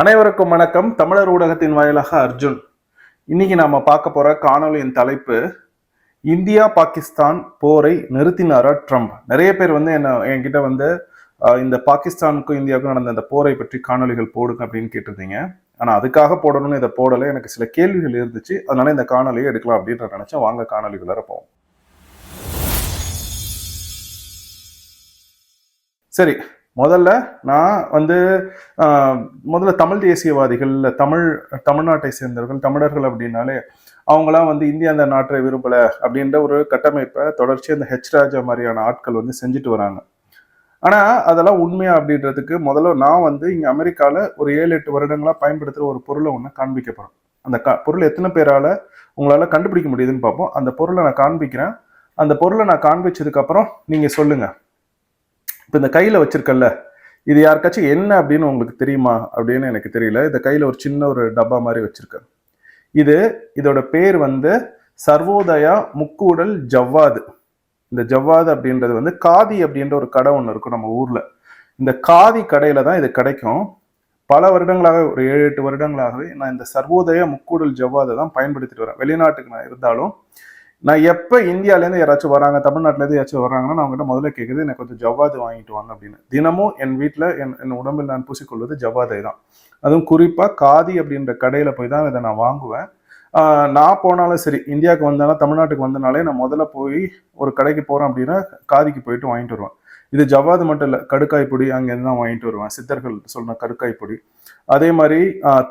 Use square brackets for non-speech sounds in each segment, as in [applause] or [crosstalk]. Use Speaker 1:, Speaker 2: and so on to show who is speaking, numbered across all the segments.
Speaker 1: அனைவருக்கும் வணக்கம். தமிழர் ஊடகத்தின் வாயிலாக அர்ஜுன். இன்னைக்கு நாம பார்க்க போற காணொலியின் தலைப்பு இந்தியா பாகிஸ்தான் போரை நிறுத்தினாரா ட்ரம்ப்? நிறைய பேர் வந்து என்ன என்கிட்ட வந்து இந்த பாகிஸ்தானுக்கும் இந்தியாவுக்கும் நடந்த அந்த போரை பற்றி காணொளிகள் போடுங்க அப்படின்னு கேட்டிருந்தீங்க. ஆனா அதுக்காக போடணும்னு இதை போடலை. எனக்கு சில கேள்விகள் இருந்துச்சு. அதனால இந்த காணொலியை எடுக்கலாம் அப்படின்னு நினைச்சேன். வாங்க காணொலிக்குள்ளார போவோம். சரி முதல்ல நான் வந்து முதல்ல தமிழ் தேசியவாதிகள் இல்லை தமிழ் தமிழ்நாட்டை சேர்ந்தவர்கள் தமிழர்கள் அப்படின்னாலே அவங்களாம் வந்து இந்தியா அந்த நாட்டை விரும்பலை அப்படின்ற ஒரு கட்டமைப்பை தொடர்ச்சி அந்த ஹெச் ராஜா மாதிரியான ஆட்கள் வந்து செஞ்சுட்டு வராங்க. ஆனால் அதெல்லாம் உண்மையா அப்படின்றதுக்கு முதல்ல நான் வந்து இங்கே அமெரிக்காவில் ஒரு ஏழு எட்டு வருடங்களாக பயன்படுத்துகிற ஒரு பொருளை ஒன்று காண்பிக்க அந்த க பொருள் எத்தனை பேரால் உங்களால் கண்டுபிடிக்க முடியுதுன்னு பார்ப்போம். அந்த பொருளை நான் காண்பிக்கிறேன். அந்த பொருளை நான் காண்பிச்சதுக்கப்புறம் நீங்கள் சொல்லுங்கள் இப்போ இந்த கையில் வச்சிருக்கல்ல இது யாருக்காச்சும் என்ன அப்படின்னு உங்களுக்கு தெரியுமா அப்படின்னு எனக்கு தெரியல. இந்த கையில் ஒரு சின்ன ஒரு டப்பா மாதிரி வச்சுருக்கேன். இது இதோட பேர் வந்து சர்வோதயா முக்கூடல் ஜவ்வாது. இந்த ஜவ்வாது அப்படின்றது வந்து காதி அப்படின்ற ஒரு கடை ஒன்று இருக்கும் நம்ம ஊரில். இந்த காதி கடையில் தான் இது கிடைக்கும். பல வருடங்களாக ஒரு ஏழு எட்டு வருடங்களாகவே நான் இந்த சர்வோதய முக்கூடல் ஜவ்வாதை தான் பயன்படுத்திட்டு வரேன். வெளிநாட்டுக்கு நான் இருந்தாலும் நான் எப்போ இந்தியாவிலேருந்து யாராச்சும் வராங்க தமிழ்நாட்டிலேருந்து யாராச்சும் வராங்கன்னா நான் அவங்ககிட்ட முதல்ல கேட்குறது எனக்கு கொஞ்சம் ஜவ்வாது வாங்கிட்டு வாங்க அப்படின்னு. தினமும் என் வீட்டில் என் என் உடம்பில் நான் பூசிக்கொள்வது ஜவ்வாதை தான். அதுவும் குறிப்பாக காதி அப்படின்ற கடையில் போய் தான் இதை நான் வாங்குவேன். நான் போனாலும் சரி இந்தியாவுக்கு வந்தாலும் தமிழ்நாட்டுக்கு வந்தனாலே நான் முதல்ல போய் ஒரு கடைக்கு போகிறேன் அப்படின்னா காதிக்கு போயிட்டு வாங்கிட்டு வருவேன். இது ஜவ்வாது மட்டும் இல்லை கடுக்காய் பொடி அங்கேருந்து தான் வாங்கிட்டு வருவேன். சித்தர்கள் சொன்ன கடுக்காய் பொடி. அதே மாதிரி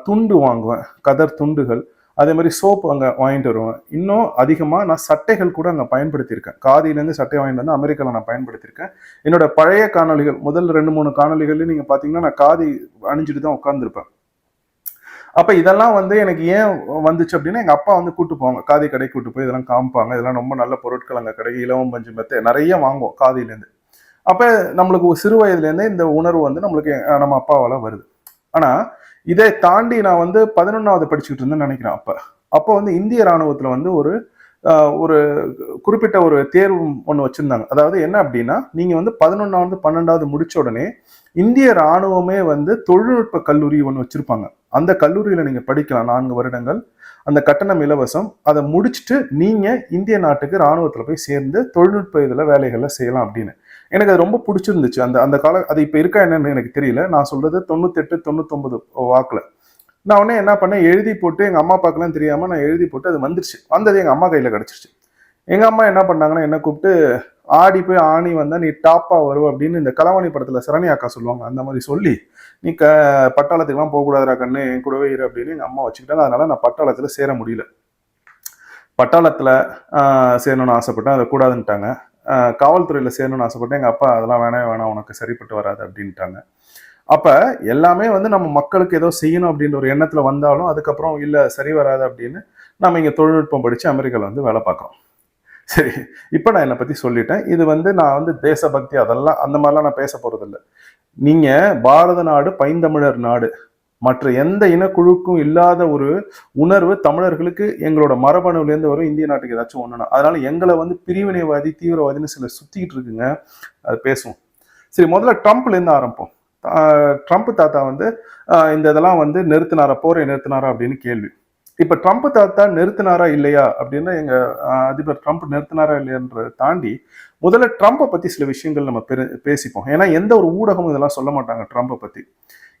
Speaker 1: துண்டு வாங்குவேன். கதர் துண்டுகள். அதே மாதிரி சோப்பு அங்கே வாங்கிட்டு வருவேன். இன்னும் அதிகமாக நான் சட்டைகள் கூட அங்கே பயன்படுத்தியிருக்கேன். காதியிலேருந்து சட்டை வாங்கிட்டு வந்து அமெரிக்காவில் நான் பயன்படுத்தியிருக்கேன். என்னோட பழைய காணொளிகள் முதல் ரெண்டு மூணு காணொளிகள்லையும் நீங்கள் பார்த்தீங்கன்னா நான் காதி அணிஞ்சிட்டு தான் உட்காந்துருப்பேன் அப்போ இதெல்லாம் வந்து எனக்கு ஏன் வந்துச்சு அப்படின்னா எங்கள் அப்பா வந்து கூட்டு போவாங்க. காதி கடை கூட்டு போய் இதெல்லாம் காமிப்பாங்க. இதெல்லாம் ரொம்ப நல்ல பொருட்கள் அங்கே கடை இலவம் பஞ்சு மெத்தை நிறைய வாங்குவோம் காதியிலேருந்து. அப்போ நம்மளுக்கு ஒரு சிறு வயதுலேருந்தே இந்த உணர்வு வந்து நம்மளுக்கு நம்ம அப்பாவால் வருது. ஆனால் இதை தாண்டி நான் வந்து பதினொன்றாவது படிச்சுக்கிட்டு இருந்தேன்னு நினைக்கிறேன் அப்போ. அப்போ வந்து இந்திய ராணுவத்தில் வந்து ஒரு ஒரு குறிப்பிட்ட ஒரு தேர்வு ஒன்று வச்சுருந்தாங்க. அதாவது என்ன அப்படின்னா நீங்கள் வந்து பதினொன்றாவது பன்னெண்டாவது முடிச்ச உடனே இந்திய ராணுவமே வந்து தொழில்நுட்ப கல்லூரி ஒன்று வச்சுருப்பாங்க. அந்த கல்லூரியில் நீங்கள் படிக்கலாம் நான்கு வருடங்கள். அந்த கட்டணம் இலவசம். அதை முடிச்சுட்டு நீங்கள் இந்திய நாட்டுக்கு ராணுவத்தில் போய் சேர்ந்து தொழில்நுட்ப இதில் வேலைகளை செய்யலாம் அப்படின்னு. எனக்கு அது ரொம்ப பிடிச்சிருந்துச்சு. அந்த அந்த கால அது இப்போ இருக்கா என்னன்னு எனக்கு தெரியல. நான் சொல்றது தொண்ணூத்தெட்டு தொண்ணூத்தொன்பது வாக்கில். நான் உடனே என்ன பண்ணேன்? எழுதி போட்டு எங்கள் அம்மா அப்பாக்கெல்லாம் தெரியாமல் நான் எழுதி போட்டு அது வந்துருச்சு. வந்தது எங்கள் அம்மா கையில் கிடச்சிருச்சு. எங்கள் அம்மா என்ன பண்ணாங்கன்னா என்ன கூப்பிட்டு ஆடி போய் ஆணி வந்தா நீ டாப்பாக வருவ அப்படின்னு இந்த கலவாணி படத்தில் சரணி அக்கா சொல்லுவாங்க. அந்த மாதிரி சொல்லி நீ க பட்டாளத்துக்குலாம் போகக்கூடாதுடா கண்ணு என் கூடவே இரு அப்படின்னு எங்கள் அம்மா வச்சுக்கிட்டாங்க. அதனால நான் பட்டாளத்தில் சேர முடியல. பட்டாளத்தில் சேரணும்னு ஆசைப்பட்டேன். அதை கூடாதுன்ட்டாங்க. காவல்துறையில் சேரணும்னு ஆசைப்பட்டேன் எங்கள் அப்பா அதெல்லாம் வேணாம் வேணாம் உனக்கு சரிப்பட்டு வராது அப்படின்ட்டாங்க. அப்போ எல்லாமே வந்து நம்ம மக்களுக்கு ஏதோ செய்யணும் அப்படின்ற ஒரு எண்ணத்தில் வந்தாலும் அதுக்கப்புறம் இல்லை சரி வராது அப்படின்னு நம்ம இங்கே தொழில்நுட்பம் படித்து அமெரிக்காவில் வந்து வேலை பார்க்குறோம். சரி இப்போ நான் என்னை பற்றி சொல்லிட்டேன். இது வந்து நான் வந்து தேசபக்தி அதெல்லாம் அந்த மாதிரிலாம் நான் பேச போகிறதில்ல நீங்கள் பாரத நாடு பைந்தமிழர் நாடு மற்ற எந்த இனக்குழுக்கும் இல்லாத ஒரு உணர்வு தமிழர்களுக்கு எங்களோட மரபணுலேருந்து வரும். இந்திய நாட்டுக்கு ஏதாச்சும் ஒன்றுனா அதனால எங்களை வந்து பிரிவினைவாதி தீவிரவாதின்னு சில சுத்திக்கிட்டு இருக்குங்க. அது பேசுவோம். சரி முதல்ல ட்ரம்ப்லேருந்து ஆரம்பிப்போம். ட்ரம்ப் தாத்தா வந்து இந்த இதெல்லாம் வந்து நிறுத்தினாரா போரை நிறுத்தினாரா அப்படின்னு கேள்வி. இப்ப ட்ரம்ப் தாத்தா நிறுத்தினாரா இல்லையா அப்படின்னு எங்க அதிபர் ட்ரம்ப் நிறுத்தினாரா இல்லையன்ற தாண்டி முதல்ல ட்ரம்ப்பை பத்தி சில விஷயங்கள் நம்ம பெரு பேசிப்போம். ஏன்னா எந்த ஒரு ஊடகமும் இதெல்லாம் சொல்ல மாட்டாங்க ட்ரம்ப்பை பத்தி.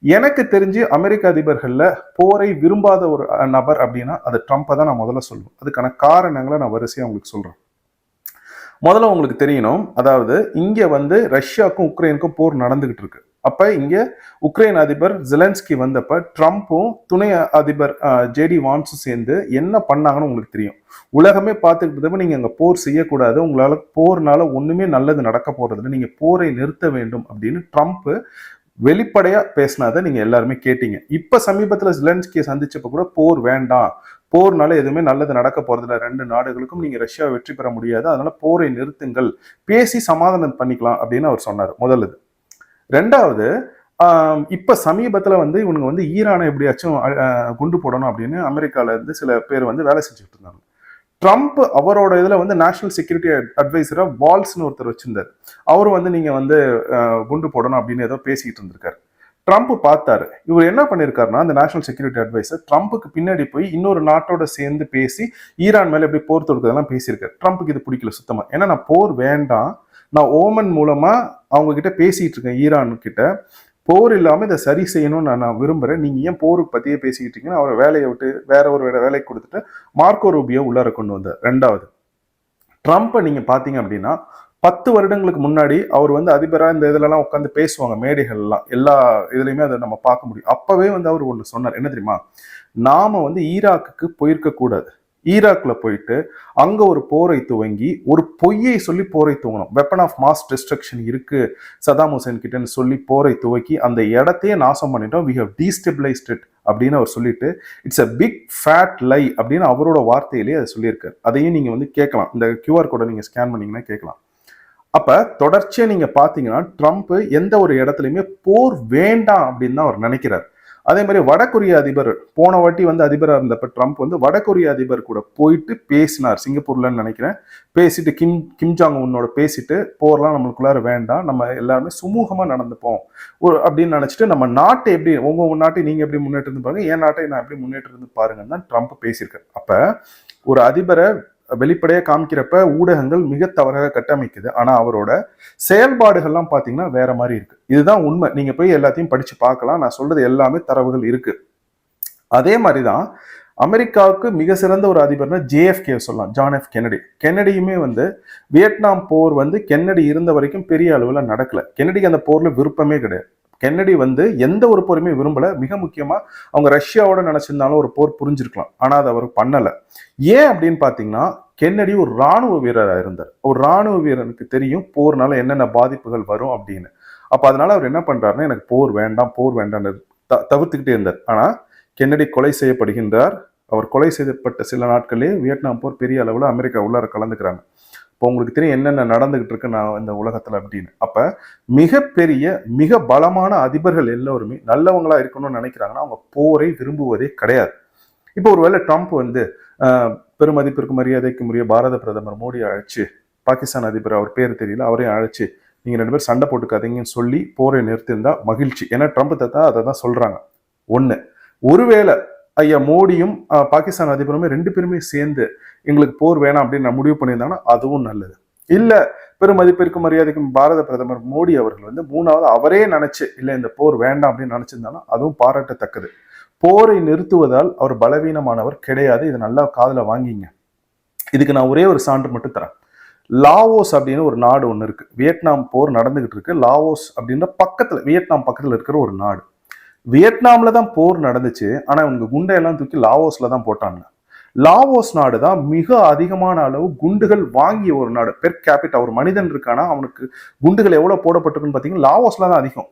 Speaker 1: எனக்கு தெரிஞ்சு அமெரிக்க அதிபர்கள்ல போரை விரும்பாத ஒரு நபர் அப்படின்னா அது ட்ரம்ப்பை தான் நான் முதல்ல சொல்லுவேன். அதுக்கான காரணங்களை நான் வரிசையா உங்களுக்கு சொல்றேன். முதல்ல உங்களுக்கு தெரியணும் அதாவது இங்க வந்து ரஷ்யாவுக்கும் உக்ரைனுக்கும் போர் நடந்துகிட்டு இருக்கு. அப்ப இங்க உக்ரைன் அதிபர் ஜெலன்ஸ்கி வந்தப்ப ட்ரம்ப்பும் துணை அதிபர் ஜேடி வான்ஸும் சேர்ந்து என்ன பண்ணாங்கன்னு உங்களுக்கு தெரியும். உலகமே பார்த்துக்கிட்டப்ப நீங்க அங்க போர் செய்யக்கூடாது. உங்களால போர்னால ஒண்ணுமே நல்லது நடக்க போறதில்லை. நீங்க போரை நிறுத்த வேண்டும் அப்படின்னு ட்ரம்ப் வெளிப்படையா பேசினதை நீங்க எல்லாருமே கேட்டீங்க. இப்ப சமீபத்துல ஜிலன்ஸ்கியை சந்திச்சப்ப கூட போர் வேண்டாம். போர்னால எதுவுமே நல்லது நடக்க போறதில்ல. ரெண்டு நாடுகளுக்கும் நீங்க ரஷ்யா வெற்றி பெற முடியாது. அதனால போரை நிறுத்துங்கள். பேசி சமாதானம் பண்ணிக்கலாம் அப்படின்னு அவர் சொன்னார் முதல்லது. ரெண்டாவது இப்போ சமீபத்தில் வந்து இவனுங்க வந்து ஈரானை எப்படியாச்சும் குண்டு போடணும் அப்படின்னு அமெரிக்காவிலேருந்து சில பேர் வந்து வேலை செஞ்சுட்டு இருந்தாங்க. ட்ரம்ப் அவரோட இதில் வந்து நேஷனல் செக்யூரிட்டி அட்வைசராக வால்ஸ்னு ஒருத்தர் வச்சிருந்தார். அவர் வந்து நீங்கள் வந்து குண்டு போடணும் அப்படின்னு ஏதோ பேசிக்கிட்டு இருந்திருக்காரு. ட்ரம்ப் பார்த்தாரு. இவர் என்ன பண்ணிருக்காருன்னா அந்த நேஷனல் செக்யூரிட்டி அட்வைசர் ட்ரம்ப்புக்கு பின்னாடி போய் இன்னொரு நாட்டோட சேர்ந்து பேசி ஈரான் மேலே எப்படி போர் தொடுக்கிறதெல்லாம் பேசியிருக்காரு. ட்ரம்ப்புக்கு இது பிடிக்கல சுத்தமாக ஏன்னா நான் போர் வேண்டாம். நான் ஓமன் மூலமாக அவங்க கிட்ட இருக்கேன் ஈரான் கிட்ட போர் இல்லாமல் இதை சரி செய்யணும்னு நான் நான் விரும்புகிறேன் நீங்கள் ஏன் போருக்கு பற்றியே பேசிக்கிட்டு இருக்கீங்கன்னு அவரை வேலையை விட்டு வேற ஒரு வேலை- வேலைக்கு கொடுத்துட்டு மார்க்கோ ரூபியோ உள்ளார கொண்டு வந்தார். ரெண்டாவது ட்ரம்ப்பை நீங்கள் பார்த்தீங்க அப்படின்னா பத்து வருடங்களுக்கு முன்னாடி அவர் வந்து அதிபராக இந்த இதுலலாம் உட்காந்து பேசுவாங்க மேடைகள்லாம். எல்லா இதுலையுமே அதை நம்ம பார்க்க முடியும். அப்போவே வந்து அவர் ஒன்று சொன்னார். என்ன தெரியுமா? நாம் வந்து ஈராக்குக்கு போயிருக்கக்கூடாது. ஈராக்ல போயிட்டு அங்க ஒரு போரை துவங்கி ஒரு பொய்யை சொல்லி போரை துவங்கணும். வெப்பன் ஆஃப் மாஸ் டிஸ்ட்ரக்ஷன் இருக்கு சதாம் ஹுசேன் கிட்டன்னு சொல்லி போரை துவக்கி அந்த இடத்தையே நாசம் பண்ணிட்டோம். வி ஹவ் டீஸ்டெபிளைஸ்ட் இட் அப்படின்னு அவர் சொல்லிட்டு it's a big fat lie அப்படின்னு அவரோட வார்த்தையிலேயே அதை சொல்லியிருக்காரு. அதையும் நீங்க வந்து கேட்கலாம். இந்த கியூஆர் கோடை நீங்க ஸ்கேன் பண்ணீங்கன்னா கேட்கலாம். அப்ப தொடர்ச்சியா நீங்க பாத்தீங்கன்னா ட்ரம்ப் எந்த ஒரு இடத்துலயுமே போர் வேண்டாம் அப்படின்னு தான் அவர் நினைக்கிறார். அதே மாதிரி வடகொரிய அதிபர் போன வாட்டி வந்து அதிபராக இருந்தப்ப ட்ரம்ப் வந்து வடகொரிய அதிபர் கூட போயிட்டு பேசினார். சிங்கப்பூர்லன்னு நினைக்கிறேன். பேசிட்டு கிம் கிம் ஜாங் உன்னோட பேசிட்டு போர்லாம் நம்மளுக்குள்ளார வேண்டாம் நம்ம எல்லாருமே சுமூகமாக நடந்துப்போம். ஒரு அப்படின்னு நினச்சிட்டு நம்ம நாட்டை எப்படி உங்க உங்க நாட்டை நீங்கள் எப்படி முன்னேற்றம் இருந்து பாருங்க என் நாட்டை நான் எப்படி முன்னேற்றிருந்து பாருங்கன்னு தான் ட்ரம்ப் பேசியிருக்காரு. அப்போ ஒரு அதிபரை வெளிப்படையாக காமிக்கிறப்ப ஊடகங்கள் மிக தவறாக கட்டமைக்குது. ஆனால் அவரோட செயல்பாடுகள்லாம் பார்த்தீங்கன்னா வேற மாதிரி இருக்கு. இதுதான் உண்மை. நீங்கள் போய் எல்லாத்தையும் படித்து பார்க்கலாம். நான் சொல்றது எல்லாமே தரவுகள் இருக்கு. அதே மாதிரி தான் அமெரிக்காவுக்கு மிக சிறந்த ஒரு அதிபர்னா ஜேஎஃப்கே சொல்லலாம். John F Kennedy. கென்னடியுமே வந்து வியட்நாம் போர் வந்து கென்னடி இருந்த வரைக்கும் பெரிய அளவில் நடக்கல. கென்னடிக்கு அந்த போர்ல விருப்பமே கிடையாது. கென்னடி வந்து எந்த ஒரு போருமே விரும்பல. மிக முக்கியமாக அவங்க ரஷ்யாவோட நினச்சிருந்தாலும் ஒரு போர் புரிஞ்சிருக்கலாம். ஆனால் அதை அவர் பண்ணலை. ஏன் அப்படின்னு பார்த்தீங்கன்னா கென்னடி ஒரு ராணுவ வீரராக இருந்தார். ஒரு ராணுவ வீரனுக்கு தெரியும் போர்னால என்னென்ன பாதிப்புகள் வரும் அப்படின்னு. அப்போ அதனால அவர் என்ன பண்ணுறாருன்னா எனக்கு போர் வேண்டாம் போர் வேண்டாம்னு த- தவிர்த்துக்கிட்டே இருந்தார். ஆனால் கென்னடி கொலை செய்யப்படுகின்றார். அவர் கொலை செய்யப்பட்ட சில நாட்களே வியட்நாம் போர் பெரிய அளவில் அமெரிக்கா உள்ளார கலந்துக்கிறாங்க. இப்போ உங்களுக்கு தெரியும் என்னென்ன நடந்துகிட்டு இருக்கு நான் இந்த உலகத்துல அப்படின்னு. அப்ப மிகப்பெரிய மிக பலமான அதிபர்கள் எல்லோருமே நல்லவங்களா இருக்கணும்னு நினைக்கிறாங்கன்னா அவங்க போரை விரும்புவதே கிடையாது. இப்போ ஒருவேளை ட்ரம்ப் வந்து பெருமதிப்பிற்கு மரியாதைக்கு உரிய பாரத பிரதமர் மோடி அழைச்சு பாகிஸ்தான் அதிபர் அவர் பேர் தெரியல அவரையும் அழைச்சு நீங்க ரெண்டு பேரும் சண்டை போட்டுக்காதீங்கன்னு சொல்லி போரை நிறுத்தியிருந்தா மகிழ்ச்சி. ஏன்னா ட்ரம்ப் தான் அதை தான் சொல்றாங்க. ஒன்று ஒருவேளை ஐயா மோடியும் பாகிஸ்தான் அதிபருமே ரெண்டு பேருமே சேர்ந்து எங்களுக்கு போர் வேணாம் அப்படின்னு நான் முடிவு பண்ணியிருந்தாங்கன்னா அதுவும் நல்லது. இல்லை பெருமதிப்பிற்கு மரியாதைக்கும் பாரத பிரதமர் மோடி அவர்கள் வந்து மூணாவது அவரே நினைச்சு இல்லை இந்த போர் வேண்டாம் அப்படின்னு நினைச்சிருந்தாலும் அதுவும் பாராட்டத்தக்கது. போரை நிறுத்துவதால் அவர் பலவீனமானவர் கிடையாது. இது நல்லா காதில் வாங்கிங்க. இதுக்கு நான் ஒரே ஒரு சான்று மட்டும் தரேன். லாவோஸ் அப்படின்னு ஒரு நாடு ஒன்று இருக்கு. வியட்நாம் போர் நடந்துகிட்டு இருக்கு. லாவோஸ் அப்படின்ற பக்கத்தில் வியட்நாம் பக்கத்தில் இருக்கிற ஒரு நாடு. வியட்நாம்ல தான் போர் நடந்துச்சு. ஆனா இவங்க குண்டையெல்லாம் தூக்கி லாவோஸ்ல தான் போட்டாங்க. லாவோஸ் நாடு தான் மிக அதிகமான அளவு குண்டுகள் வாங்கிய ஒரு நாடு. பெர் கேபிட்டா ஒரு மனிதன் இருக்கானா அவனுக்கு குண்டுகள் எவ்வளவு போடப்பட்டிருக்குன்னு பார்த்தீங்கன்னா லாவோஸ்ல தான் அதிகம்.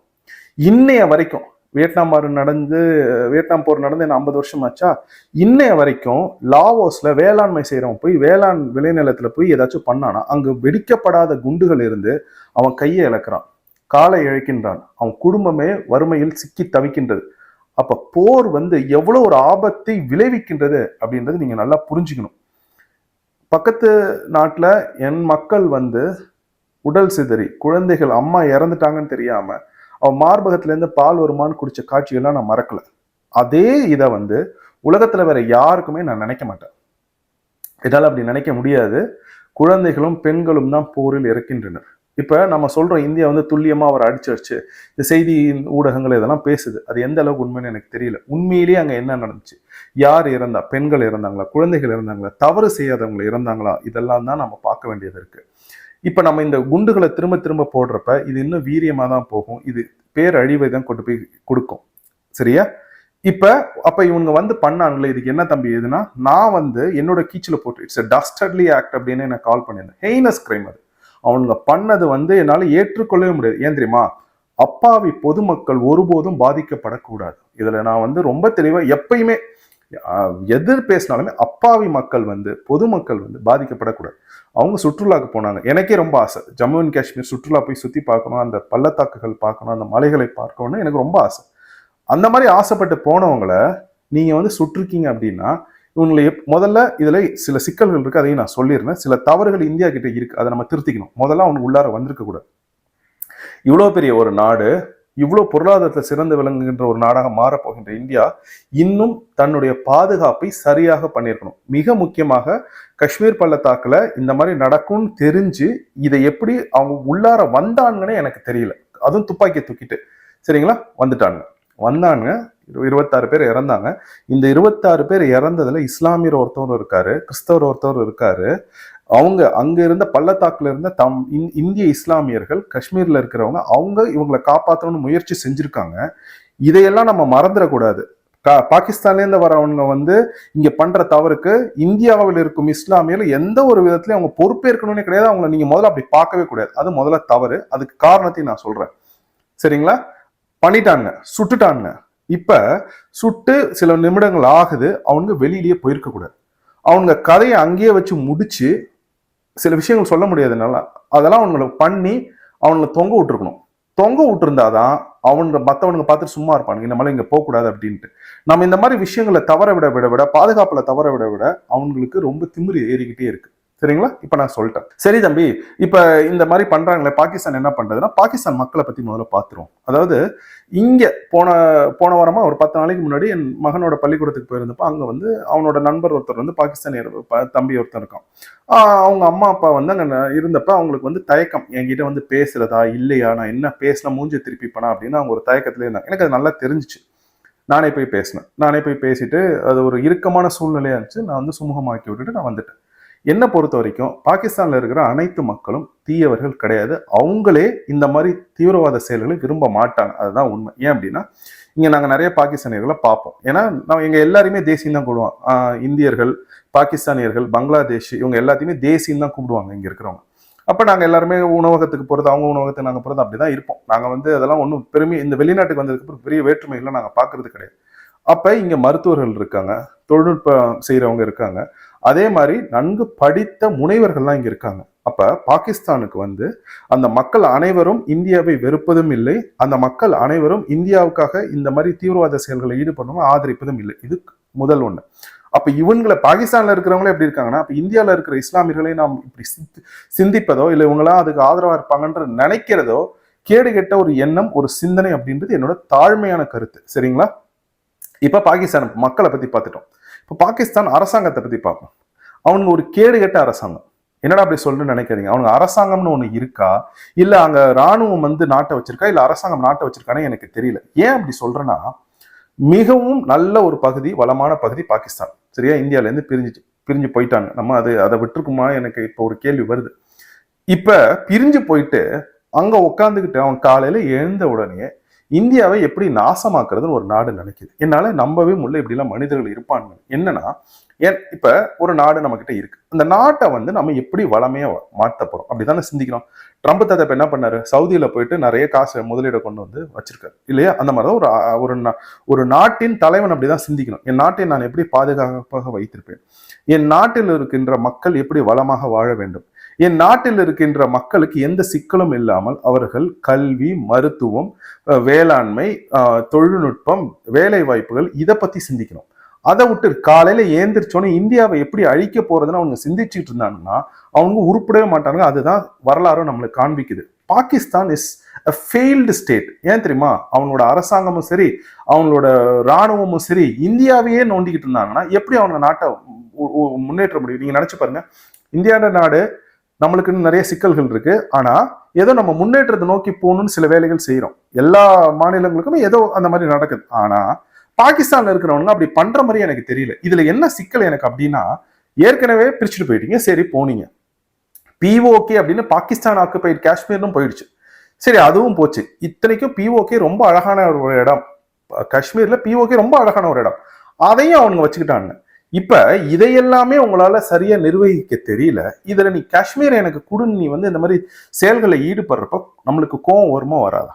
Speaker 1: இன்னைய வரைக்கும் வியட்நாம் போர் நடந்து வியட்நாம் போர் நடந்து என்ன ஐம்பது வருஷம் ஆச்சா? இன்னைய வரைக்கும் லாவோஸில் வேளாண்மை செய்கிறவன் போய் வேளாண் விளைநிலத்தில் போய் ஏதாச்சும் பண்ணானா அங்கே வெடிக்கப்படாத குண்டுகள் இருந்து அவன் கையை இழக்கிறான். காலை இழக்கின்றான். அவன் குடும்பமே வறுமையில் சிக்கி தவிக்கின்றது. அப்ப போர் வந்து எவ்வளவு ஒரு ஆபத்தை விளைவிக்கின்றது அப்படின்றது நீங்க நல்லா புரிஞ்சுக்கணும். பக்கத்து நாட்டில் என் மக்கள் வந்து உடல் சிதறி குழந்தைகள் அம்மா இறந்துட்டாங்கன்னு தெரியாம அவன் மார்பகத்திலேருந்து பால் வருமான்னு குடிச்ச காட்சிகள்லாம் நான் மறக்கல. அதே இதை வந்து உலகத்துல வேற யாருக்குமே நான் நினைக்க மாட்டேன். என்னால் அப்படி நினைக்க முடியாது. குழந்தைகளும் பெண்களும் தான் போரில் இறக்கின்றனர் இப்ப நம்ம சொல்றோம் இந்தியா வந்து துல்லியமாக அவர் அடிச்சிருச்சு இந்த செய்தி ஊடகங்கள் இதெல்லாம் பேசுது. அது எந்த அளவுக்கு உண்மைன்னு எனக்கு தெரியல. உண்மையிலேயே அங்க என்ன நடந்துச்சு? யார் இறந்தா பெண்கள் இறந்தாங்களா? குழந்தைகள் இறந்தாங்களா? தவறு செய்யாதவங்க இறந்தாங்களா? இதெல்லாம் தான் நம்ம பார்க்க வேண்டியது இருக்கு. இப்ப நம்ம இந்த குண்டுகளை திரும்ப திரும்ப போடுறப்ப இது இன்னும் வீரியமா தான் போகும். இது பேரழிவை தான் கொண்டு போய் கொடுக்கும். சரியா? இப்ப அப்ப இவங்க வந்து பண்ணாங்களே இதுக்கு என்ன தம்பி எதுனா நான் வந்து என்னோட கீச்சில போட்டு இட்ஸ் டஸ்டட்லி ஆக்ட் அப்படின்னு நான் கால் பண்ணியிருந்தேன். ஹெய்னஸ் கிரைம் அது. அவங்க பண்ணது வந்து என்னால் ஏற்றுக்கொள்ளவே முடியாது. ஏன் தெரியுமா? அப்பாவி பொதுமக்கள் ஒருபோதும் பாதிக்கப்படக்கூடாது. இதில் நான் வந்து ரொம்ப தெளிவாக எப்பயுமே எதிர் பேசினாலுமே அப்பாவி மக்கள் வந்து பொதுமக்கள் வந்து பாதிக்கப்படக்கூடாது. அவங்க சுற்றுலாவுக்கு போனாங்க. எனக்கே ரொம்ப ஆசை. ஜம்மு அண்ட் காஷ்மீர் சுற்றுலா போய் சுற்றி பார்க்கணும் அந்த பள்ளத்தாக்குகள் பார்க்கணும் அந்த மலைகளை பார்க்கணும்னு எனக்கு ரொம்ப ஆசை. அந்த மாதிரி ஆசைப்பட்டு போனவங்கள நீங்கள் வந்து சுட்டிருக்கீங்க அப்படின்னா இவங்களை எப்- முதல்ல இதில் சில சிக்கல்கள் இருக்குது அதையும் நான் சொல்லிடுறேன். சில தவறுகள் இந்தியா கிட்ட இருக்கு அதை நம்ம திருத்திக்கணும். முதல்ல அவனுக்கு உள்ளார வந்திருக்கக்கூடாது இவ்வளோ பெரிய ஒரு நாடு இவ்வளோ பொருளாதாரத்தை சிறந்து விளங்குகின்ற ஒரு நாடாக மாறப்போகின்ற இந்தியா இன்னும் தன்னுடைய பாதுகாப்பை சரியாக பண்ணியிருக்கணும். மிக முக்கியமாக காஷ்மீர் பள்ளத்தாக்கில் இந்த மாதிரி நடக்கும்னு தெரிஞ்சு இதை எப்படி அவங்க உள்ளார வந்தாங்கன்னு எனக்கு தெரியல. அதுவும் துப்பாக்கியை தூக்கிட்டு. சரிங்களா? வந்துட்டாங்க வந்தாங்க இருபத்தாறு பேர் இறந்தாங்க. இந்த இருபத்தாறு பேர் இறந்ததுல இஸ்லாமியர் ஒருத்தவர் இருக்காரு கிறிஸ்தவர் ஒருத்தவர் இருக்காரு. அவங்க அங்க இருந்த பள்ளத்தாக்குல இருந்த தம் இந்- இந்திய இஸ்லாமியர்கள் காஷ்மீர்ல இருக்கிறவங்க அவங்க இவங்களை காப்பாற்றணும்னு முயற்சி செஞ்சிருக்காங்க. இதையெல்லாம் நம்ம மறந்துடக்கூடாது. கா- பாகிஸ்தான்லேருந்து வரவங்க வந்து இங்க பண்ற தவறுக்கு இந்தியாவில் இருக்கும் இஸ்லாமியர்கள் எந்த ஒரு விதத்திலயும் அவங்க பொறுப்பேற்கணும்னே கிடையாது. அவங்கள நீங்க முதல்ல அப்படி பார்க்கவே கூடாது. அது முதல்ல தவறு. அதுக்கு காரணத்தையும் நான் சொல்றேன். சரிங்களா? பண்ணிட்டாங்க சுட்டுட்டாங்க இப்போ சுட்டு சில நிமிடங்கள் ஆகுது அவனுங்க வெளியிலேயே போயிருக்க கூடாது. அவங்க கதையை அங்கேயே வச்சு முடிச்சு சில விஷயங்கள் சொல்ல முடியாதுனால அதெல்லாம் அவனுங்களை பண்ணி அவங்கள தொங்க விட்டுருக்கணும். தொங்க விட்டுருந்தாதான் அவங்க மற்றவனுங்க பார்த்துட்டு சும்மா இருப்பானுங்க. இந்த மாதிரி இங்கே போகக்கூடாது அப்படின்ட்டு. நம்ம இந்த மாதிரி விஷயங்களை தவற விட விட விட பாதுகாப்பில் தவற விட விட அவங்களுக்கு ரொம்ப திமிரி ஏறிக்கிட்டே இருக்குது சரிங்களா? இப்ப நான் சொல்லிட்டேன். சரி தம்பி இப்ப இந்த மாதிரி பண்றாங்களே பாகிஸ்தான் என்ன பண்றதுன்னா பாகிஸ்தான் மக்களை பத்தி முதல்ல பாத்துருவோம். அதாவது இங்க போன போன வாரமா ஒரு பத்து நாளைக்கு முன்னாடி என் மகனோட பள்ளிக்கூடத்துக்கு போயிருந்தப்போ அங்க வந்து அவனோட நண்பர் ஒருத்தர் வந்து பாகிஸ்தானியர் ப- தம்பி ஒருத்தர் இருக்கான். அவங்க அம்மா அப்பா வந்து அங்க ந- இருந்தப்ப அவங்களுக்கு வந்து தயக்கம் என்கிட்ட வந்து பேசுறதா இல்லையா நான் என்ன பேசினா மூஞ்சி திருப்பிப்பனா அப்படின்னு அவங்க ஒரு தயக்கத்துல இருந்தாங்க. எனக்கு அது நல்லா தெரிஞ்சுச்சு. நானே போய் பேசினேன். நானே போய் பேசிட்டு அது ஒரு இறுக்கமான சூழ்நிலையா இருந்துச்சு. நான் வந்து சுமூகமாக்கி விட்டுட்டு நான் வந்துட்டேன். என்னை பொறுத்த வரைக்கும் பாகிஸ்தானில் இருக்கிற அனைத்து மக்களும் தீயவர்கள் கிடையாது. அவங்களே இந்த மாதிரி தீவிரவாத செயல்களை விரும்ப மாட்டாங்க. அதுதான் உண்மை. ஏன் அப்படின்னா இங்கே நாங்கள் நிறைய பாகிஸ்தானியர்களை பார்ப்போம். ஏன்னா நான் எங்கள் எல்லாருமே தேசியம் தான் கூடுவோம் இந்தியர்கள் பாகிஸ்தானியர்கள் பங்களாதேஷ் இவங்க எல்லாத்தையுமே தேசியம் தான் கூப்பிடுவாங்க இங்கே இருக்கிறவங்க. அப்போ நாங்கள் எல்லாருமே உணவகத்துக்கு போகிறது அவங்க உணவகத்துக்கு நாங்கள் போகிறது அப்படி அப்படிதான் இருப்போம். நாங்கள் வந்து அதெல்லாம் ஒன்றும் பெருமை இந்த வெளிநாட்டுக்கு வந்ததுக்கப்புறம் பெரிய வேற்றுமைகளை நாங்கள் பார்க்குறது கிடையாது. அப்போ இங்கே மருத்துவர்கள் இருக்காங்க தொழில்நுட்பம் செய்கிறவங்க இருக்காங்க. அதே மாதிரி நன்கு படித்த முனைவர்கள்லாம் இங்கே இருக்காங்க. அப்போ பாகிஸ்தானுக்கு வந்து அந்த மக்கள் அனைவரும் இந்தியாவை வெறுப்பதும் இல்லை அந்த மக்கள் அனைவரும் இந்தியாவுக்காக இந்த மாதிரி தீவிரவாத செயல்களை ஈடுபடணும் ஆதரிப்பதும் இல்லை. இது முதல் ஒன்று அப்போ இவங்களை பாகிஸ்தானில் இருக்கிறவங்களே எப்படி இருக்காங்கன்னா அப்போ இந்தியாவில் இருக்கிற இஸ்லாமியர்களை நாம் இப்படி சிந்திப்பதோ இல்லை இவங்களாம் அதுக்கு ஆதரவாக இருப்பாங்கன்ற நினைக்கிறதோ கேடு கெட்ட ஒரு எண்ணம் ஒரு சிந்தனை அப்படின்றது என்னோட தாழ்மையான கருத்து. சரிங்களா? இப்போ பாகிஸ்தான் மக்களை பற்றி பார்த்துட்டோம் இப்போ பாகிஸ்தான் அரசாங்கத்தை பற்றி பார்ப்போம். அவனுங்க ஒரு கேடு கெட்ட அரசாங்கம். என்னடா அப்படி சொல்லுன்னு நினைக்கிறீங்க அவனுக்கு அரசாங்கம்னு ஒன்று இருக்கா? இல்லை அங்கே ராணுவம் வந்து நாட்டை வச்சிருக்கா? இல்லை அரசாங்கம் நாட்டை வச்சிருக்கானே எனக்கு தெரியல. ஏன் அப்படி சொல்கிறேன்னா மிகவும் நல்ல ஒரு பகுதி வளமான பகுதி பாகிஸ்தான். சரியா? இந்தியாவிலேருந்து பிரிஞ்சு பிரிஞ்சு போயிட்டாங்க. நம்ம அது அதை விட்டுருக்குமா? எனக்கு இப்போ ஒரு கேள்வி வருது. இப்போ பிரிஞ்சு போயிட்டு அங்கே உட்காந்துக்கிட்டு அவன் காலையில் எழுந்த உடனே இந்தியாவை எப்படி நாசமாக்குறதுன்னு ஒரு நாடு நினைக்குது. என்னால நம்பவே முடியல இப்படிலாம் மனிதர்கள் இருப்பாங்க என்னன்னா ஏன் இப்ப ஒரு நாடு நம்ம கிட்ட இருக்கு. அந்த நாட்டை வந்து நம்ம எப்படி வளமையா மாத்த போறோம் அப்படிதானே சிந்திக்கிறோம். ட்ரம்ப் தாத்தா இப்ப என்ன பண்ணாரு? சவுதியில போயிட்டு நிறைய காசு முதலீடு கொண்டு வந்து வச்சிருக்காரு. இல்லையா? அந்த மாதிரி ஒரு ஒரு நா- ஒரு நாட்டின் தலைவன் அப்படிதான் சிந்திக்கணும். என் நாட்டை நான் எப்படி பாதுகாப்பாக வைத்திருப்பேன்? என் நாட்டில் இருக்கின்ற மக்கள் எப்படி வளமாக வாழ வேண்டும்? என் நாட்டில் இருக்கின்ற மக்களுக்கு எந்த சிக்கலும் இல்லாமல் அவர்கள் கல்வி மருத்துவம் வேளாண்மை தொழில்நுட்பம் வேலை வாய்ப்புகள் இதை பத்தி சிந்திக்கணும். அதை விட்டு காலையில ஏந்திரிச்சோன்னே இந்தியாவை எப்படி அழிக்க போறதுன்னு அவங்க சிந்திச்சுட்டு இருந்தாங்கன்னா அவங்க உருப்படவே மாட்டாங்க அதுதான் வரலாறும் நம்மளுக்கு காண்பிக்குது. Pakistan is a failed state ஏன் தெரியுமா? அவனோட அரசாங்கமும் சரி அவங்களோட ராணுவமும் சரி இந்தியாவையே நோண்டிக்கிட்டு இருந்தாங்கன்னா எப்படி அவங்க நாட்டை முன்னேற்ற முடியும்? நீங்க நினைச்சு பாருங்க. இந்தியாவோட நாடு நம்மளுக்குன்னு நிறைய சிக்கல்கள் இருக்கு. ஆனா ஏதோ நம்ம முன்னேற்றத்தை நோக்கி போகணும்னு சில வேலைகள் செய்யறோம் எல்லா மாநிலங்களுக்குமே ஏதோ அந்த மாதிரி நடக்குது. ஆனா பாகிஸ்தான்ல இருக்கிறவங்க அப்படி பண்ற மாதிரி எனக்கு தெரியல. இதுல என்ன சிக்கல் எனக்கு அப்படின்னா ஏற்கனவே பிரிச்சுட்டு போயிட்டீங்க. சரி போனீங்க. பிஓகே அப்படின்னு பாகிஸ்தான் ஆக்குபைட் காஷ்மீர்னு போயிடுச்சு. சரி அதுவும் போச்சு. இத்தனைக்கும் பிஓகே ரொம்ப அழகான ஒரு இடம். காஷ்மீர்ல பிஓகே ரொம்ப அழகான ஒரு இடம். அதையும் அவங்க வச்சுக்கிட்டாங்க. இப்ப இதையெல்லாமே உங்களால சரியா நிர்வகிக்க தெரியல. இதுல நீ காஷ்மீர் எனக்கு குடுன்னு நீ வந்து இந்த மாதிரி செயல்களை ஈடுபடுறப்ப நம்மளுக்கு கோபம் வருமா வராதா?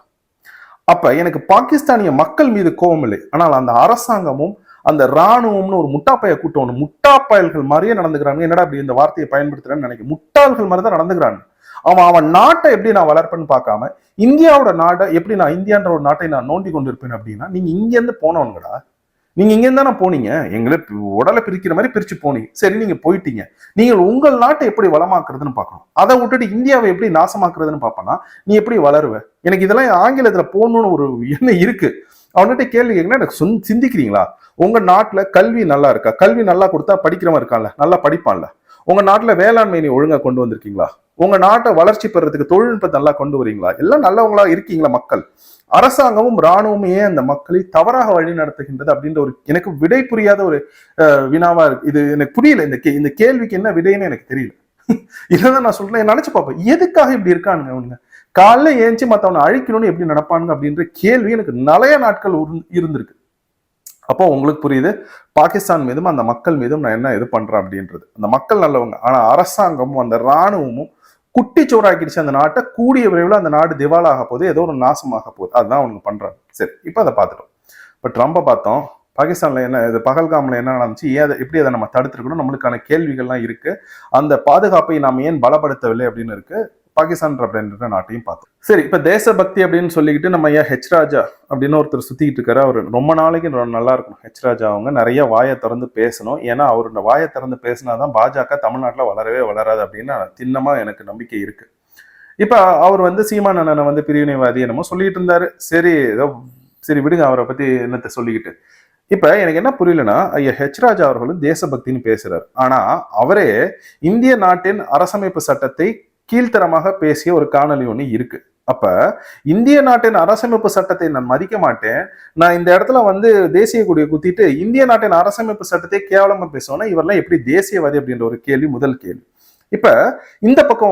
Speaker 1: அப்ப எனக்கு பாகிஸ்தானிய மக்கள் மீது கோவம் இல்லை. ஆனால் அந்த அரசாங்கமும் அந்த ராணுவம்னு ஒரு முட்டாப்பைய கூட்டம் ஒண்ணு முட்டாப்பாயல்கள் மாதிரியே நடந்துக்கிறாங்க. என்னடா அப்படி இந்த வார்த்தையை பயன்படுத்துறேன்னு நினைக்கிறேன். முட்டாள்கள் மாதிரி தான் நடந்துக்கிறாங்க. அவன் அவன் நாட்டை எப்படி நான் வளர்ப்பேன்னு பார்க்காம இந்தியாவோட நாடை எப்படி நான் இந்தியான்ற ஒரு நாட்டை நான் நோண்டி கொண்டு இருப்பேன் அப்படின்னா நீங்க இங்கேருந்து போனவனுங்கடா நீங்க இங்க தானே போனீங்க? எங்களை உடலை பிரிக்கிற மாதிரி பிரிச்சு போனீங்க. சரி நீங்க போயிட்டீங்க. நீங்கள் உங்கள் நாட்டை எப்படி வளமாக்குறதுன்னு பார்க்கணும். அதை விட்டுட்டு இந்தியாவை எப்படி நாசமாக்குறதுன்னு பார்ப்பனா நீ எப்படி வளருவ? எனக்கு இதெல்லாம் ஆங்கிலத்துல போகணும்னு ஒரு எண்ணம் இருக்கு. அவன்கிட்ட கேள்வி கேட்கணும் எனக்கு சொந் சிந்திக்கிறீங்களா? உங்க நாட்டுல கல்வி நல்லா இருக்கா? கல்வி நல்லா கொடுத்தா படிக்கிறவன் இருக்கான்ல நல்லா படிப்பான்ல. உங்க நாட்டுல வேளாண்மை நீ ஒழுங்கா கொண்டு வந்திருக்கீங்களா? உங்க நாட்டை வளர்ச்சி பெறதுக்கு தொழில்நுட்பத்தை நல்லா கொண்டு வரீங்களா? எல்லாம் நல்லவங்களா இருக்கீங்களா மக்கள்? அரசாங்கமும் ராணுவமும் ஏன் அந்த மக்களை தவறாக வழி நடத்துகின்றது அப்படின்ற ஒரு எனக்கு விடை புரியாத ஒரு வினாவா இருக்கு. இது எனக்கு புரியல. இந்த கே- இந்த கேள்விக்கு என்ன விடைன்னு எனக்கு தெரியல. [laughs] இதான் நான் சொல்றேன். நினைச்சு பார்ப்பேன். எதுக்காக இப்படி இருக்கானுங்க அவனுங்க காலைல ஏஞ்சி மத்தவனை அழிக்கணும்னு எப்படி நடப்பானுங்க அப்படின்ற கேள்வி எனக்கு நிறைய நாட்கள் உரு- இருந்திருக்கு. அப்போ உங்களுக்கு புரியுது. பாகிஸ்தான் மீதும் அந்த மக்கள் மீதும் நான் என்ன இது பண்றேன் அப்படின்றது. அந்த மக்கள் நல்லவங்க. ஆனா அரசாங்கமும் அந்த ராணுவமும் குட்டி சோறாக்கிடுச்சு அந்த நாட்டை கூடிய விரைவில் அந்த நாடு திவாலாக போகுது ஏதோ ஒரு நாசமாக போகுது. அதுதான் அவனுங்க பண்ணுறாங்க சரி இப்போ அதை பார்த்துட்டோம். இப்போ ட்ரம்ப்பை பார்த்தோம். பாகிஸ்தானில் என்ன இது பகல்காமில் என்ன நடந்துச்சு? ஏன் அதை எப்படி அதை நம்ம தடுத்துருக்கணும்? நம்மளுக்கான கேள்விகள்லாம் இருக்குது அந்த பாதுகாப்பை நாம் ஏன் பலப்படுத்தவில்லை அப்படின்னு இருக்குது பாகிஸ்தான் அப்படின்ற நாட்டையும் பார்த்தோம். சரி இப்போ தேசபக்தி அப்படின்னு சொல்லிக்கிட்டு நம்ம ஐயா ஹெச் ராஜா அப்படின்னு ஒருத்தர் சுத்திக்கிட்டு இருக்காரு. அவர் ரொம்ப நாளைக்கு நல்லா இருக்கும் ஹெச் ராஜா அவங்க நிறைய வாயை திறந்து பேசணும். ஏன்னா அவர் இந்த வாயை திறந்து பேசினாதான் பாஜக தமிழ்நாட்டில் வளரவே வளராது அப்படின்னு தின்னமாக எனக்கு நம்பிக்கை இருக்கு. இப்போ அவர் வந்து சீமான் அண்ணனை வந்து பிரிவினைவாதி என்னமோ சொல்லிட்டு இருந்தாரு. சரி ஏதோ சரி விடுங்க அவரை பத்தி என்னத்தை சொல்லிக்கிட்டு. இப்போ எனக்கு என்ன புரியலன்னா ஐயா ஹெச் ராஜா அவர்களும் தேசபக்தின்னு பேசுறாரு. ஆனா அவரே இந்திய நாட்டின் அரசமைப்பு சட்டத்தை கீழ்த்தரமாக பேசிய ஒரு காணொலி ஒன்று இருக்கு. அப்ப இந்திய நாட்டின் அரசமைப்பு சட்டத்தை நான் மதிக்க மாட்டேன். நான் இந்த இடத்துல வந்து தேசிய கொடியை குத்திட்டு இந்திய நாட்டின் அரசமைப்பு சட்டத்தை கேவலமா பேசுவோன்னா இவரெல்லாம் எப்படி தேசியவாதி அப்படின்ற ஒரு கேள்வி முதல் கேள்வி. இப்ப இந்த பக்கம்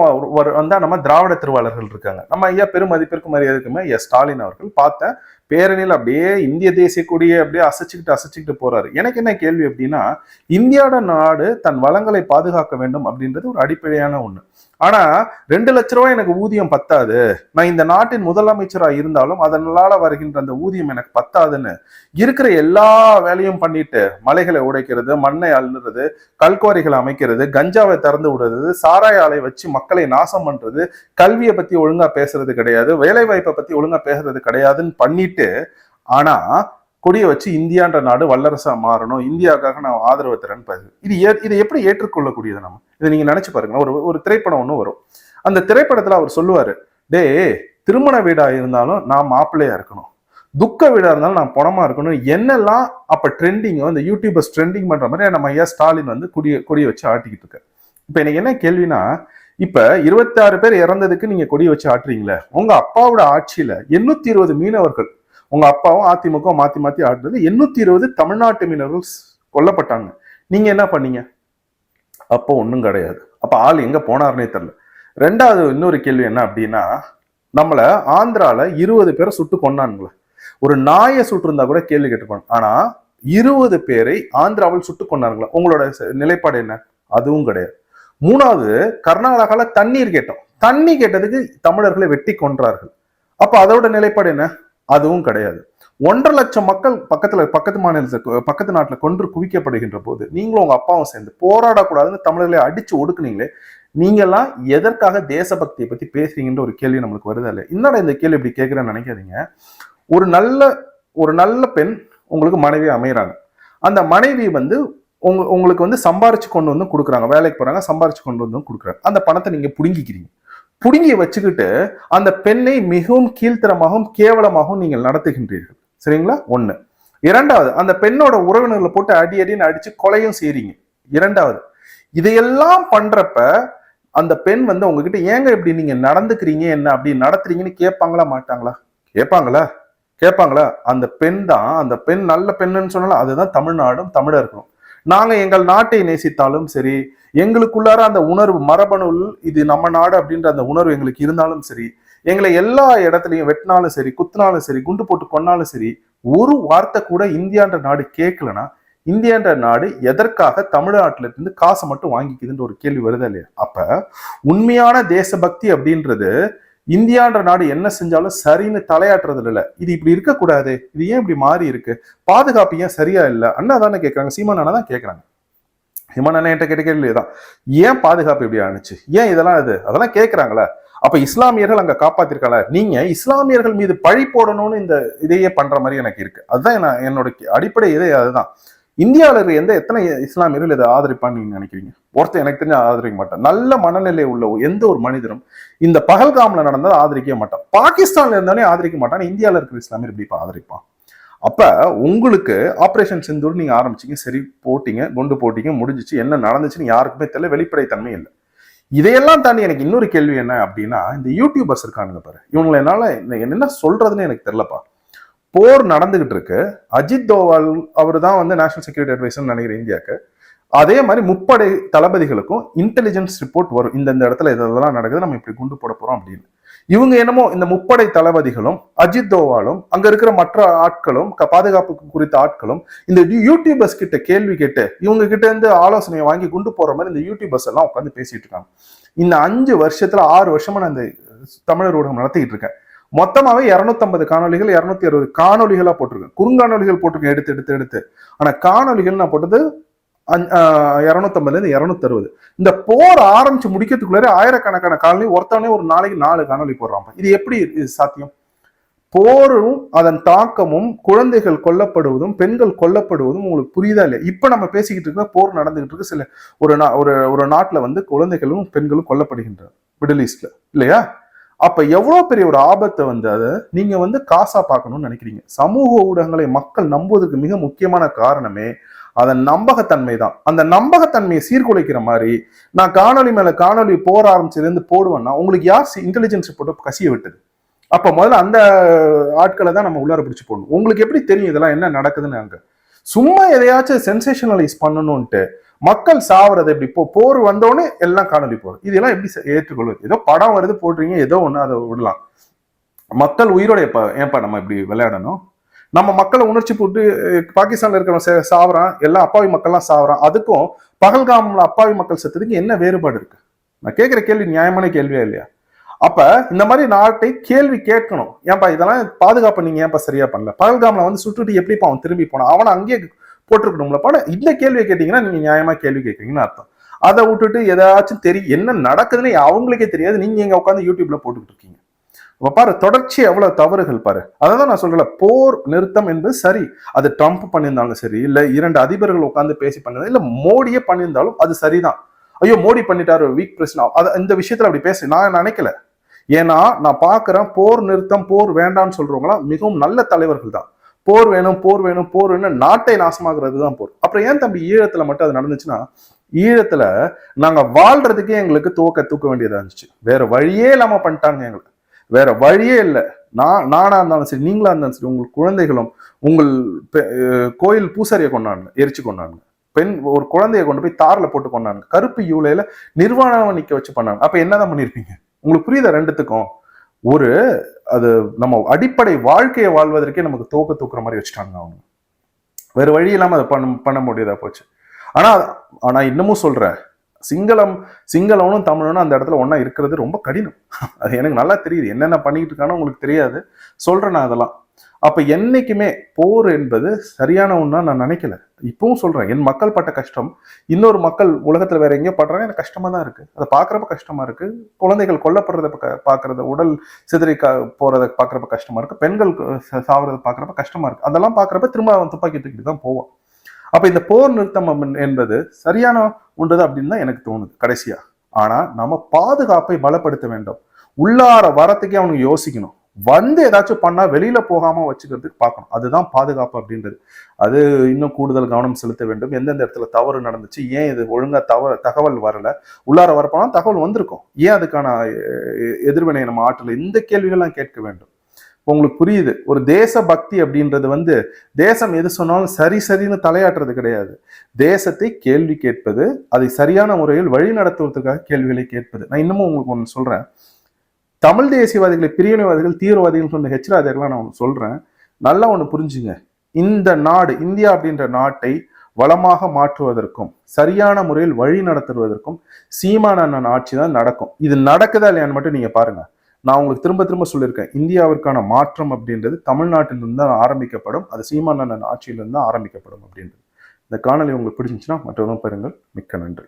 Speaker 1: வந்தா நம்ம திராவிட திருவாளர்கள் இருக்காங்க. நம்ம ஐயா பெருமதிப்பிற்கு மரியாதைக்குமே எஸ் ஸ்டாலின் அவர்கள் பார்த்தேன் பேரணியில் அப்படியே இந்திய தேசிய கொடியை அப்படியே அசைச்சுக்கிட்டு அசைச்சுக்கிட்டு போறாரு. எனக்கு என்ன கேள்வி அப்படின்னா இந்தியாவோட நாடு தன் வளங்களை பாதுகாக்க வேண்டும் அப்படின்றது ஒரு அடிப்படையான ஒண்ணு. ஆனா ரெண்டு லட்ச ரூபாய் எனக்கு ஊதியம் பத்தாது. நான் இந்த நாட்டின் முதலமைச்சரா இருந்தாலும் அதனால வருகின்ற அந்த ஊதியம் எனக்கு பத்தாதுன்னு இருக்கிற எல்லா வேலையும் பண்ணிட்டு மலைகளை உடைக்கிறது மண்ணை அள்ளுறது கல்குவாரிகளை அமைக்கிறது கஞ்சாவை திறந்து விடுறது சாராய ஆலை வச்சு மக்களை நாசம் பண்றது கல்வியை பத்தி ஒழுங்கா பேசுறது கிடையாது வேலை வாய்ப்பை பத்தி ஒழுங்கா பேசுறது கிடையாதுன்னு பண்ணிட்டு ஆனா கொடியை வச்சு இந்தியான்ற நாடு வல்லரசா மாறணும். இந்தியாவுக்காக நான் ஆதரவு தரேன்னு பாரு. இது ஏ- இதை எப்படி ஏற்றுக்கொள்ளக்கூடியது நம்ம? இதை நீங்க நினைச்சு பாருங்க ஒரு ஒரு திரைப்படம் ஒண்ணு வரும். அந்த திரைப்படத்துல அவர் சொல்லுவாரு டே திருமண வீடா இருந்தாலும் நான் மாப்பிள்ளையா இருக்கணும். துக்க வீடா இருந்தாலும் நான் பணமா இருக்கணும். என்னெல்லாம் அப்ப ட்ரெண்டிங் இந்த யூடியூபர்ஸ் ட்ரெண்டிங் பண்ற மாதிரி நம்ம ஐயா ஸ்டாலின் வந்து கொடிய கொடியை வச்சு ஆட்டிக்கிட்டு இருக்க இப்ப எனக்கு என்ன கேள்வினா இப்ப இருபத்தாறு பேர் இறந்ததுக்கு நீங்க கொடி வச்சு ஆட்டுறீங்களே. உங்க அப்பாவோட ஆட்சியில எண்ணூத்தி இருபது மீனவர்கள் உங்க அப்பாவும் அதிமுக மாத்தி மாத்தி ஆடுறது எண்ணூத்தி இருபது தமிழ்நாட்டு மீனவர்கள் கொல்லப்பட்டாங்க. நீங்க என்ன பண்ணீங்க? அப்போ ஒண்ணும் கிடையாது. அப்ப ஆள் எங்க போனாருன்னே தெரியல ரெண்டாவது இன்னொரு கேள்வி என்ன அப்படின்னா நம்மள ஆந்திரால இருபது பேரை சுட்டு கொண்டானுங்களே ஒரு நாயை சுட்டிருந்தா கூட கேள்வி கேட்டுப்பாங்க ஆனா இருபது பேரை ஆந்திராவில் சுட்டு கொண்டாருங்களா உங்களோட நிலைப்பாடு என்ன? அதுவும் கிடையாது. மூணாவது கர்நாடகாவில் தண்ணீர் கேட்டோம். தண்ணி கேட்டதுக்கு தமிழர்களை வெட்டி கொன்றார்கள். அப்போ அதோட நிலைப்பாடு என்ன? அதுவும் கிடையாது. ஒன்றரை லட்சம் மக்கள் பக்கத்துல பக்கத்து மாநிலத்தை பக்கத்து நாட்டில் கொன்று குவிக்கப்படுகின்ற போது நீங்களும் உங்க அப்பாவும் சேர்ந்து போராடக்கூடாதுன்னு தமிழர்களை அடிச்சு ஒடுக்குனீங்களே நீங்கெல்லாம் எதற்காக தேசபக்தியை பத்தி பேசுறீங்கன்ற ஒரு கேள்வி நம்மளுக்கு வருது இல்லை என்னடா இந்த கேள்வி இப்படி கேட்கிறேன்னு நினைக்காதீங்க. ஒரு நல்ல ஒரு நல்ல பெண் உங்களுக்கு மனைவி அமைகிறாங்க அந்த மனைவி வந்து உங்க உங்களுக்கு வந்து சம்பாரிச்சு கொண்டு வந்து கொடுக்குறாங்க. வேலைக்கு போறாங்க சம்பாரிச்சு கொண்டு வந்து கொடுக்குறாங்க. அந்த பணத்தை நீங்க புடுங்கிக்கிறீங்க. புடுங்கி வச்சுக்கிட்டு அந்த பெண்ணை மிகவும் கீழ்த்தரமாகவும் கேவலமாகவும் நீங்கள் நடத்துகின்றீர்கள். சரிங்களா? ஒன்று இரண்டாவது அந்த பெண்ணோட உறவினர்களை போட்டு அடி அடின்னு அடிச்சு கொலையும் செய்றீங்க. இரண்டாவது இதையெல்லாம் பண்றப்ப அந்த பெண் வந்து உங்ககிட்ட ஏங்க இப்படி நீங்க நடந்துக்கிறீங்க? என்ன அப்படி நடத்துறீங்கன்னு கேட்பாங்களா மாட்டாங்களா? கேட்பாங்களா? கேட்பாங்களா? அந்த பெண் தான் அந்த பெண் நல்ல பெண்ணுன்னு சொன்னாலும் அதுதான் தமிழ்நாடும் தமிழர்களும். நாங்கள் எங்கள் நாட்டை நேசித்தாலும் சரி எங்களுக்குள்ளார அந்த உணர்வு மரபணுல் இது நம்ம நாடு அப்படின்ற அந்த உணர்வு எங்களுக்கு இருந்தாலும் சரி எங்களை எல்லா இடத்துலையும் வெட்டினாலும் சரி குத்தினாலும் சரி குண்டு போட்டு கொன்னாலும் சரி ஒரு வார்த்தை கூட இந்தியான்ற நாடு கேட்கலனா இந்தியான்ற நாடு எதற்காக தமிழ்நாட்டில இருந்து காசை மட்டும் வாங்கிக்குதுன்ற ஒரு கேள்வி வருதா இல்லையா? அப்ப உண்மையான தேசபக்தி அப்படின்றது இந்தியான்ற நாடு என்ன செஞ்சாலும் சரின்னு தலையாட்டுறது இல்லை. இது இப்படி இருக்கக்கூடாது. இது ஏன் இப்படி மாறி இருக்கு? பாதுகாப்பு ஏன் சரியா இல்லை? அண்ணா தானே கேட்குறாங்க. சீமான் அண்ணா தான் கேட்குறாங்க. சீமான் அண்ணா என்கிட்ட கேட்ட கேள்வி தான். ஏன் பாதுகாப்பு இப்படி ஆணுச்சு? ஏன் இதெல்லாம் இது? அதெல்லாம் கேட்குறாங்களே. அப்ப இஸ்லாமியர்கள் அங்க காப்பாத்திருக்காங்களா நீங்க இஸ்லாமியர்கள் மீது பழி போடணும்னு இந்த இதையே பண்ற மாதிரி எனக்கு இருக்கு. அதுதான் நான் என்னோட அடிப்படை இதே அதுதான். இந்தியாவில் இருக்க எந்த எத்தனை இஸ்லாமியர்கள் இதை ஆதரிப்பான்னு நீங்க நினைக்கிறீங்க? ஒருத்தர் எனக்கு தெரிஞ்ச ஆதரிக்க மாட்டேன். நல்ல மனநிலை உள்ள எந்த ஒரு மனிதரும் இந்த பகல்காமில் நடந்தால் ஆதரிக்கவே மாட்டான். பாகிஸ்தான்ல இருந்தாலே ஆதரிக்க மாட்டான். இந்தியாவில் இருக்கிற இஸ்லாமியர் எப்படி ஆதரிப்பான். அப்ப உங்களுக்கு ஆப்ரேஷன் சிந்தூர் நீங்க ஆரம்பிச்சீங்க. சரி போட்டீங்க குண்டு போட்டீங்க முடிஞ்சிச்சு. என்ன நடந்துச்சுன்னு யாருக்குமே தெரியல. வெளிப்படைத்தன்மை இல்லை. இதையெல்லாம் தாண்டி எனக்கு இன்னொரு கேள்வி என்ன அப்படின்னா இந்த யூடியூபர்ஸ் இருக்கானுங்க பாரு. இவங்களை என்னால என்ன சொல்றதுன்னு எனக்கு தெரிலப்பா போர் நடந்துகிட்டு இருக்கு. அஜித் தோவால் அவர் தான் வந்து நேஷனல் செக்யூரிட்டி அட்வைசர்னு நினைக்கிறேன் இந்தியாவுக்கு. அதே மாதிரி முப்படை தளபதிகளுக்கும் இன்டெலிஜென்ஸ் ரிப்போர்ட் வரும். இந்த இடத்துல இதெல்லாம் நடக்குது நம்ம இப்படி குண்டு போட போறோம் அப்படின்னு. இவங்க என்னமோ இந்த முப்படை தளபதிகளும் அஜித் தோவாலும் அங்க இருக்கிற மற்ற ஆட்களும் பாதுகாப்பு குறித்த ஆட்களும் இந்த யூடியூபர்ஸ் கிட்ட கேள்வி கேட்டு இவங்க கிட்ட இருந்து ஆலோசனையை வாங்கி குண்டு போற மாதிரி இந்த யூடியூபர்ஸ் எல்லாம் உட்காந்து பேசிட்டு இருக்காங்க. இந்த அஞ்சு வருஷத்துல ஆறு வருஷமா நான் இந்த தமிழர் ஊடகம் நடத்திக்கிட்டு இருக்கேன். மொத்தமாவே இரநூத்தம்பது காணொலிகள் இரநூத்தி அறுபது காணொலிகளா போட்டிருக்கேன். குறுங்காணொலிகள் போட்டிருக்கேன் எடுத்து எடுத்து எடுத்து. ஆனா காணொலிகள் நான் போட்டது இரநூத்தம்பதுலேருந்து இரநூத்தறுபது. இந்த போர் ஆரம்பிச்சு முடிக்கிறதுக்குள்ளே ஆயிரக்கணக்கான காலனி ஒருத்தவனே ஒரு நாளைக்கு நாலு காணொலி போடுறான் இது எப்படி இது சாத்தியம்? போரும் அதன் தாக்கமும் குழந்தைகள் கொல்லப்படுவதும் பெண்கள் கொல்லப்படுவதும் உங்களுக்கு புரியுதா இல்லையா? இப்போ நம்ம பேசிக்கிட்டு இருக்க போர் நடந்துகிட்டு இருக்கு. சில ஒரு நா ஒரு ஒரு நாட்டில் வந்து குழந்தைகளும் பெண்களும் கொல்லப்படுகின்றனர் மிடில் ஈஸ்ட்ல இல்லையா? அப்ப எவ்வளவு பெரிய ஒரு ஆபத்தை வந்து அதை நீங்க வந்து காசா பார்க்கணும்னு நினைக்கிறீங்க. சமூக ஊடகங்களை மக்கள் நம்புவதற்கு மிக முக்கியமான காரணமே அதன் நம்பகத்தன்மை தான். அந்த நம்பகத்தன்மையை சீர்குலைக்கிற மாதிரி நான் காணொலி மேல காணொலி போற ஆரம்பிச்சதுலேருந்து போடுவேன்னா உங்களுக்கு யார் இன்டெலிஜென்ஸ் போட்டு கசிய விட்டது? அப்ப முதல்ல அந்த ஆட்களை தான் நம்ம உள்ளார பிடிச்சு போடணும். உங்களுக்கு எப்படி தெரியும் இதெல்லாம் என்ன நடக்குதுன்னு அங்க? சும்மா எதையாச்சும் சென்சேஷனலைஸ் பண்ணணும்ட்டு மக்கள் சாவறது எப்படி இப்போ போர் வந்தோடனே எல்லாம் காணொலி போகுது இதெல்லாம் எப்படி ஏற்றுக்கொள்வது? ஏதோ படம் வருது போடுறீங்க ஏதோ ஒன்று அதை விடலாம். மக்கள் உயிரோட ஏன்பா நம்ம இப்படி விளையாடணும்? நம்ம மக்களை உணர்ச்சி போட்டு பாகிஸ்தான்ல இருக்கிறவங்க சாவறான் எல்லாம் அப்பாவி மக்கள்லாம் சாவறான். அதுக்கும் பகல்காமில் அப்பாவி மக்கள் செத்துறதுக்கு என்ன வேறுபாடு இருக்கு? நான் கேட்குற கேள்வி நியாயமான கேள்வியா இல்லையா? அப்ப இந்த மாதிரி நாட்டை கேள்வி கேட்கணும். ஏன்பா இதெல்லாம் பாதுகாப்பு நீங்க ஏன்பா சரியா பண்ணல? பகல்காமில் வந்து சுட்டுட்டு எப்படிப்பா அவன் திரும்பி போனான்? அவனை அங்கேயே போட்டிருக்கணும்ல? படம் இந்த கேள்வியை கேட்டீங்கன்னா நீங்க நியாயமா கேள்வி கேட்குறீங்கன்னு அர்த்தம். அதை விட்டுட்டு ஏதாச்சும் தெரியும் என்ன நடக்குதுன்னு அவங்களுக்கே தெரியாது. நீங்க எங்க உட்காந்து யூடியூப்ல போட்டுக்கிட்டு இருக்கீங்க. பாரு தொடர்ச்சி எவ்வளவு தவறுகள் பாரு. அதை தான் நான் சொல்றேன் போர் நிறுத்தம் என்பது சரி. அது ட்ரம்ப் பண்ணியிருந்தாலும் சரி இல்ல இரண்டு அதிபர்கள் உட்காந்து பேசி பண்ணது இல்ல மோடியே பண்ணியிருந்தாலும் அது சரிதான். ஐயோ மோடி பண்ணிட்டாரு வீக் பிரச்சனை அது இந்த விஷயத்துல அப்படி பேச. நான் நினைக்கல? ஏன்னா நான் பாக்குறேன் போர் நிறுத்தம் போர் வேண்டாம்னு சொல்றவங்களாம் மிகவும் நல்ல தலைவர்கள் தான். போர் வேணும் போர் வேணும் போர் வேணும் நாட்டை நாசமாகிறது தான் போர். அப்புறம் ஏன் தம்பி ஈழத்துல மட்டும் அது நடந்துச்சுன்னா ஈழத்துல நாங்க வாழ்றதுக்கே எங்களுக்கு துவக்க தூக்க வேண்டியதா இருந்துச்சு. வேற வழியே இல்லாம பண்ணிட்டாங்க எங்களுக்கு வேற வழியே இல்லை. நான் நானா இருந்தாலும் சரி நீங்களா இருந்தாலும் சரி உங்கள் குழந்தைகளும் உங்கள் கோயில் பூசாரியை கொண்டாடுங்க எரிச்சு கொண்டாடுங்க. பெண் ஒரு குழந்தைய கொண்டு போய் தாரில் போட்டு கொண்டாங்க கருப்பு யூலையில நிர்வாணம் நிக்க வச்சு பண்ணாங்க. அப்ப என்னதான் பண்ணிருப்பீங்க? உங்களுக்கு புரியுதா ரெண்டுத்துக்கும்? ஒரு அது நம்ம அடிப்படை வாழ்க்கையை வாழ்வதற்கே நமக்கு தூக்க தூக்குற மாதிரி வச்சுட்டாங்க அவங்க. வேற வழி இல்லாம அதை பண்ண பண்ண முடியாதா போச்சு. ஆனா ஆனா இன்னமும் சொல்றேன் சிங்களம் சிங்களவனும் தமிழனும் அந்த இடத்துல ஒன்றா இருக்கிறது ரொம்ப கடினம். அது எனக்கு நல்லா தெரியுது. என்னென்ன பண்ணிக்கிட்டு இருக்கானோ உங்களுக்கு தெரியாது. சொல்கிறேன் நான் அதெல்லாம். அப்போ என்னைக்குமே போர் என்பது சரியான ஒன்றா நான் நினைக்கல. இப்பவும் சொல்கிறேன் என் மக்கள் பட்ட கஷ்டம். இன்னொரு மக்கள் உலகத்தில் வேற எங்கேயோ படுறாங்க. எனக்கு கஷ்டமாக தான் இருக்குது அதை பார்க்குறப்ப கஷ்டமாக இருக்குது குழந்தைகள் கொல்லப்படுறத பார்க்குறத உடல் சிதறி க போகிறத பார்க்குறப்ப கஷ்டமாக இருக்குது பெண்கள் சாவுறத பார்க்குறப்ப கஷ்டமாக இருக்குது அதெல்லாம் பார்க்குறப்ப திரும்ப அவன் துப்பாக்கி தூக்கிட்டு தான் போவான். அப்ப இந்த போர் நிறுத்தம் என்பது சரியான ஒன்றது அப்படின்னு தான் எனக்கு தோணுது கடைசியா. ஆனா நம்ம பாதுகாப்பை பலப்படுத்த வேண்டும். உள்ளார வரத்துக்கே அவனுக்கு யோசிக்கணும். வந்து ஏதாச்சும் பண்ணா வெளியில போகாம வச்சுக்கிறதுக்கு பார்க்கணும். அதுதான் பாதுகாப்பு அப்படின்றது. அது இன்னும் கூடுதல் கவனம் செலுத்த வேண்டும். எந்தெந்த இடத்துல தவறு நடந்துச்சு ஏன் இது ஒழுங்கா தவறு தகவல் வரல உள்ளார வரப்போனா தகவல் வந்திருக்கும். ஏன் அதுக்கான எதிர்வினை நம்ம ஆற்றல இந்த கேள்விகள்லாம் கேட்க வேண்டும்? உங்களுக்கு புரியுது. ஒரு தேச பக்தி அப்படின்றது வந்து தேசம் எது சொன்னாலும் சரி சரின்னு தலையாட்டுறது கிடையாது. தேசத்தை கேள்வி கேட்பது அதை சரியான முறையில் வழி நடத்துவதற்காக கேள்விகளை கேட்பது. நான் இன்னமும் உங்களுக்கு ஒன்று சொல்கிறேன் தமிழ் தேசியவாதிகளை பிரிவினைவாதிகள் தீவிரவாதிகள் சொன்ன ஹெச்ராஜர்லாம் நான் ஒன்று சொல்கிறேன் நல்லா ஒன்று புரிஞ்சுங்க. இந்த நாடு இந்தியா அப்படின்ற நாட்டை வளமாக மாற்றுவதற்கும் சரியான முறையில் வழி நடத்துவதற்கும் சீமான ஆட்சி தான் நடக்கும். இது நடக்குதா இல்லையான்னு மட்டும் நீங்கள் பாருங்கள் நான் உங்களுக்கு திரும்ப திரும்ப சொல்லியிருக்கேன். இந்தியாவிற்கான மாற்றம் அப்படின்றது தமிழ்நாட்டிலிருந்து தான் ஆரம்பிக்கப்படும். அது சீமானந்தன் ஆட்சியிலிருந்து தான் ஆரம்பிக்கப்படும் அப்படின்றது. இந்த காணொலி உங்களுக்கு பிடிச்சிச்சுன்னா மற்றவரும் பெறுங்கள் மிக்க நன்றி.